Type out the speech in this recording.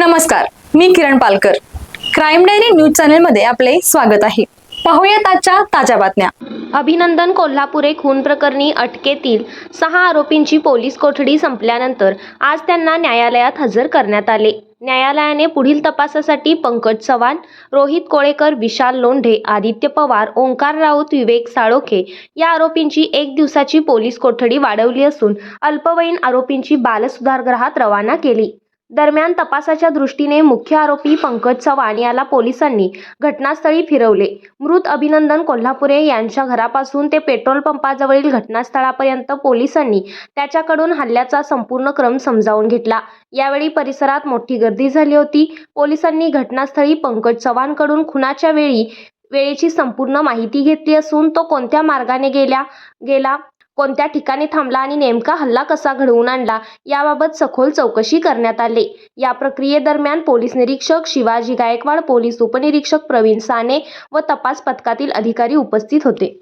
नमस्कार मी Kiran Palkar. Crime diary news चॅनलमध्ये आपले स्वागत आहे. पाहूयात आजच्या ताज्या बातम्या. अभिनंदन कोल्हापुरे खून प्रकरणी अटकेतील सहा आरोपींची पोलीस कोठडी संपल्यानंतर आज त्यांना न्यायालयात हजर करण्यात आले. न्यायालयाने पुढील तपासासाठी पंकज चव्हाण रोहित कोळेकर विशाल लोंढे आदित्य पवार ओंकार राऊत विवेक साळोखे या आरोपींची एक दिवसाची पोलीस कोठडी वाढवली असून अल्पवयीन आरोपींची बालसुधारगृहात रवाना केली. दरम्यान तपासाच्या दृष्टीने मुख्य आरोपी पंकज चव्हाण याला पोलिसांनी घटनास्थळी फिरवले. मृत अभिनंदन कोल्हापुरे यांच्या घरापासून ते पेट्रोल पंपाजवळील घटनास्थळापर्यंत पोलिसांनी त्याच्याकडून हल्ल्याचा संपूर्ण क्रम समजावून घेतला. यावेळी परिसरात मोठी गर्दी झाली होती. पोलिसांनी घटनास्थळी पंकज चव्हाणकडून खुनाच्या वेळी वेळेची संपूर्ण माहिती घेतली असून तो कोणत्या मार्गाने गेल्या गेला? कोणत्या ठिकाणी थांबला आणि नेमका हल्ला कसा घडवून आणला याबाबत सखोल चौकशी करण्यात आली. या प्रक्रियेदरम्यान पोलीस निरीक्षक शिवाजी गायकवाड पोलीस उपनिरीक्षक प्रवीण साने व तपास पथकातील अधिकारी उपस्थित होते.